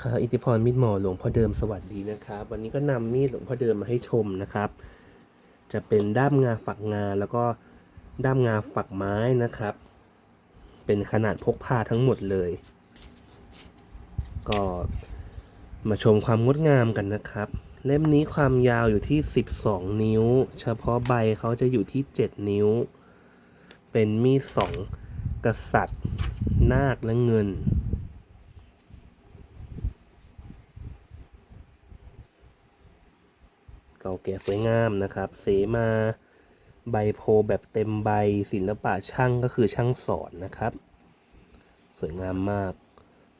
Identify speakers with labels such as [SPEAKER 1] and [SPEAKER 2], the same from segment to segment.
[SPEAKER 1] ครับอิทธิพรมีดหมอหลวงพ่อเดิมสวัสดีนะครับ วันนี้ก็นำมีดหลวงพ่อเดิมมาให้ชมนะครับ จะเป็นด้ามงาฝักงาแล้วก็ด้ามงาฝักไม้นะครับ เป็นขนาดพกพาทั้งหมดเลย ก็มาชมความงดงามกันนะครับ เล่มนี้ความยาวอยู่ที่ 12 นิ้ว เฉพาะใบเขาจะอยู่ที่ 7 นิ้ว เป็นมีดสองกษัตริย์ นาคและเงิน เก่าแก่สวยงามนะครับ เสมาใบโพแบบเต็มใบศิลปะช่างก็คือช่างสอนนะครับ สวยงามมาก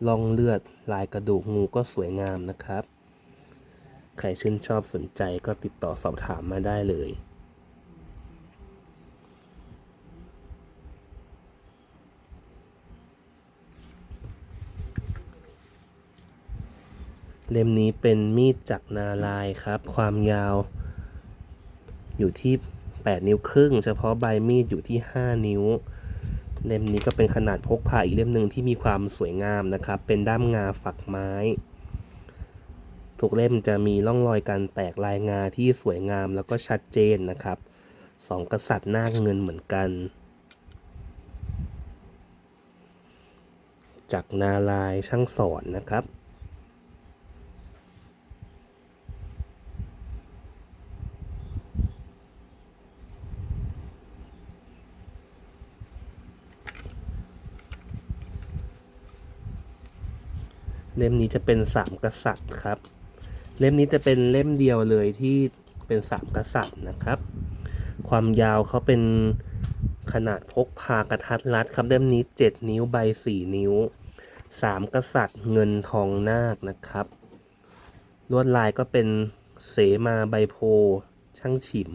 [SPEAKER 1] ล่องเลือดลายกระดูกงูก็สวยงามนะครับ ใครชื่นชอบสนใจก็ติดต่อสอบถามมาได้เลย เล่มนี้เป็นมีดจักรนาลายครับ ความยาว อยู่ที่ 8 นิ้วครึ่ง เฉพาะใบมีดอยู่ที่ 5 นิ้ว เล่มนี้ก็เป็นขนาดพกพาอีกเล่มหนึ่งที่มีความสวยงามนะครับ เป็นด้ามงาฝักไม้ ทุกเล่มจะมีร่องรอยการแตกลายงาที่สวยงามแล้วก็ชัดเจนนะครับสองกษัตริย์นาเงินเหมือนกัน จากนาลายช่างสอนนะครับ เล่มนี้จะเป็นสามกษัตริย์ครับ เล่มนี้จะเป็นเล่มเดียวเลยที่เป็นสามกษัตริย์นะครับ ความยาวเขาเป็นขนาดพกพากระทัดรัดครับเล่มนี้ 7 นิ้วใบ 4 นิ้ว 3 กษัตริย์เงินทองนาคนะครับ ลวดลายก็เป็นเสมาใบโพช่างฉิม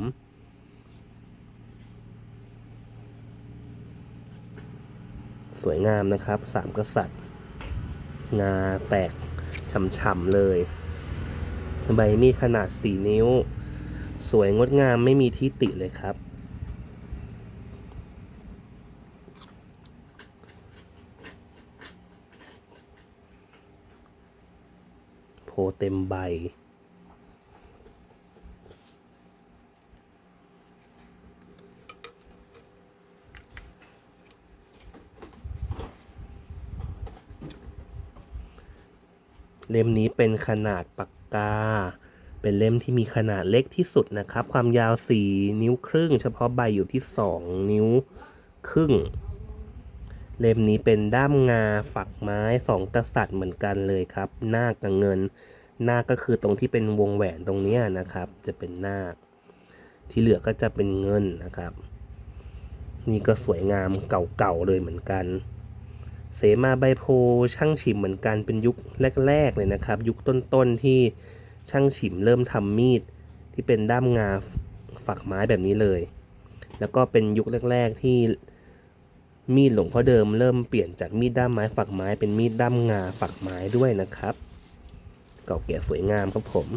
[SPEAKER 1] สวยงามนะครับ 3 กษัตริย์ งาแตกฉ่ำๆเลย ใบมีขนาด 4 นิ้ว สวยงดงามไม่มีที่ติเลยครับ โพเต็มใบ เล่มนี้เป็นขนาดปากกา เป็นเล่มที่มีขนาดเล็กที่สุดนะครับ ความยาว 4 นิ้วครึ่ง เฉพาะใบอยู่ที่ 2 นิ้วครึ่ง เล่มนี้เป็นด้ามงาฝักไม้สองกษัตริย์เหมือนกันเลยครับนากับเงินนาคก็คือตรงที่เป็นวงแหวนตรงนี้นะครับ จะเป็นนาคที่เหลือก็จะเป็นเงินนะครับ นี่ก็สวยงามเก่าๆเลยเหมือนกัน เสมาใบโพช่างฉิมเหมือนกันเป็นยุคแรก ๆ เลยนะครับ ยุคต้นๆที่ช่างฉิมเริ่มทำมีดที่เป็นด้ามงาฝักไม้แบบนี้เลย แล้วก็เป็นยุคแรก ๆ ที่มีดหลวงพ่อเดิมเริ่มเปลี่ยนจากมีดด้ามไม้ฝักไม้เป็นมีดด้ามงาฝักไม้ด้วยนะครับ เก่าแก่สวยงามครับผม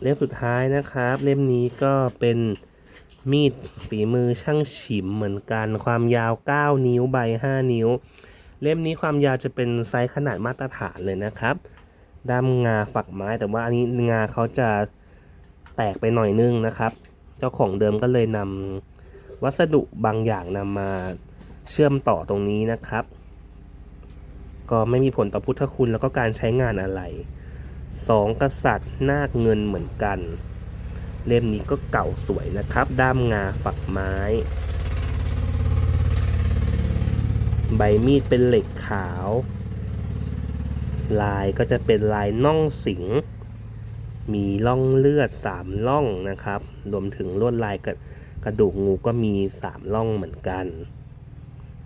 [SPEAKER 1] เล่มสุดท้ายนะครับ เล่มนี้ก็เป็นมีดฝีมือช่างฉิมเหมือนกันความยาว 9 นิ้วใบ 5 นิ้ว เล่มนี้ความยาวจะเป็นไซส์ขนาดมาตรฐานเลยนะครับด้ามงาฝักไม้แต่ว่าอันนี้งาเขาจะแตกไปหน่อยนึงนะครับ เจ้าของเดิมก็เลยนำวัสดุบางอย่างนำมาเชื่อมต่อตรงนี้นะครับ ก็ไม่มีผลต่อพุทธคุณแล้วก็การใช้งานอะไร สองกษัตริย์นาคเงินเหมือนกัน เล่มนี้ก็เก่าสวยนะครับ ด้ามงาฝักไม้ ใบมีดเป็นเหล็กขาว ลายก็จะเป็นลายน่องสิง มีร่องเลือดสามร่องนะครับ รวมถึงลวดลายกระกระดูกงูก็มีสามร่องเหมือนกัน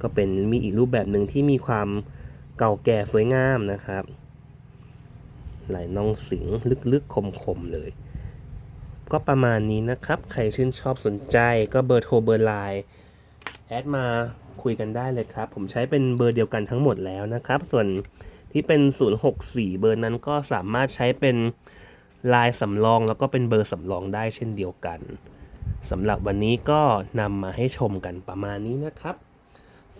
[SPEAKER 1] ก็เป็นมีอีกรูปแบบหนึ่งที่มีความเก่าแก่สวยงามนะครับ ลายน่องสิงลึกๆคมๆเลย ก็ประมาณนี้นะครับ ใครชื่นชอบสนใจก็เบอร์โทรเบอร์ไลน์แอดมาคุยกันได้เลยครับ ผมใช้เป็นเบอร์เดียวกันทั้งหมดแล้วนะครับ ส่วนที่เป็น 064 เบอร์นั้นก็สามารถใช้เป็นไลน์สำรองแล้วก็เป็นเบอร์สำรองได้เช่นเดียวกันสำหรับวันนี้ก็นำมาให้ชมกันประมาณนี้นะครับ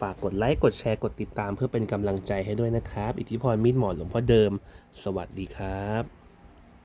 [SPEAKER 1] ฝากกดไลค์ กดแชร์ กดติดตามเพื่อเป็นกำลังใจให้ด้วยนะครับ อิทธิพรมีดหมอนหลวงพ่อเดิม สวัสดีครับ